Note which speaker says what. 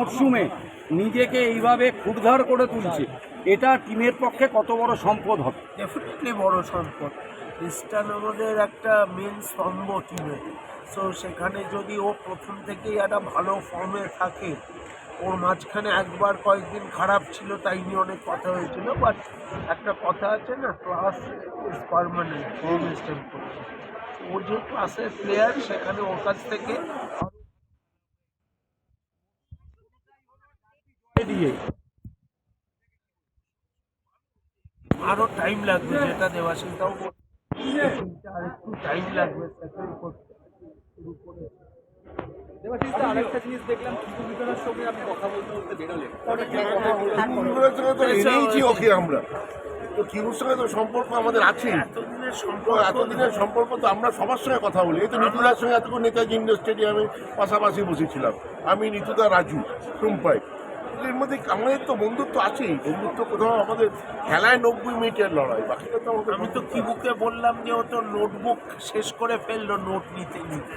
Speaker 1: মরশুমে নিজেকে এইভাবে ক্ষুরধার করে তুলছে। এটা টিমের পক্ষে কত বড় সম্পদ হবে?
Speaker 2: ডেফিনেটলি বড় সম্পদ। খ্রিস্টান আমাদের একটা মেন স্তম্ভ টিমে সো সেখানে যদি ও প্রথম থেকেই একটা ভালো ফর্মে থাকে, ওর মাঝখানে একবার কয়েকদিন খারাপ ছিল, তাই নিয়ে অনেক কথা হয়েছিল বাট একটা কথা আছে না ক্লাস ইজ পারমানেন্ট ও যে ক্লাসের প্লেয়ার সেখানে ওর কাছ থেকে
Speaker 1: দিয়ে।
Speaker 2: আরও টাইম লাগবে যেটা দেবাশিসটাও। আর একটু টাইম লাগবে করে
Speaker 3: সঙ্গে এনেইছি ওকে আমরা। তো সঙ্গে তো সম্পর্ক আমাদের আছেই।
Speaker 2: এতদিনের সম্পর্ক
Speaker 3: এতদিনের সম্পর্ক তো আমরা সবার সঙ্গে কথা বলি। এই তো নিতুদার সঙ্গে এতক্ষণ নেতাজি ইন্ডোর স্টেডিয়ামে পাশাপাশি বসেছিলাম। আমি নিতুদা রাজু টুম্পাই। এর মধ্যে আমাদের তো বন্ধুত্ব আছেই। বন্ধুত্ব কোথাও আমাদের খেলায় নব্বই মিনিটের লড়াই বাকিটা তো আমাদের
Speaker 2: আমি তো কি বুকে বললাম যে ও তো নোটবুক শেষ করে ফেলল নোট নিতে নিতে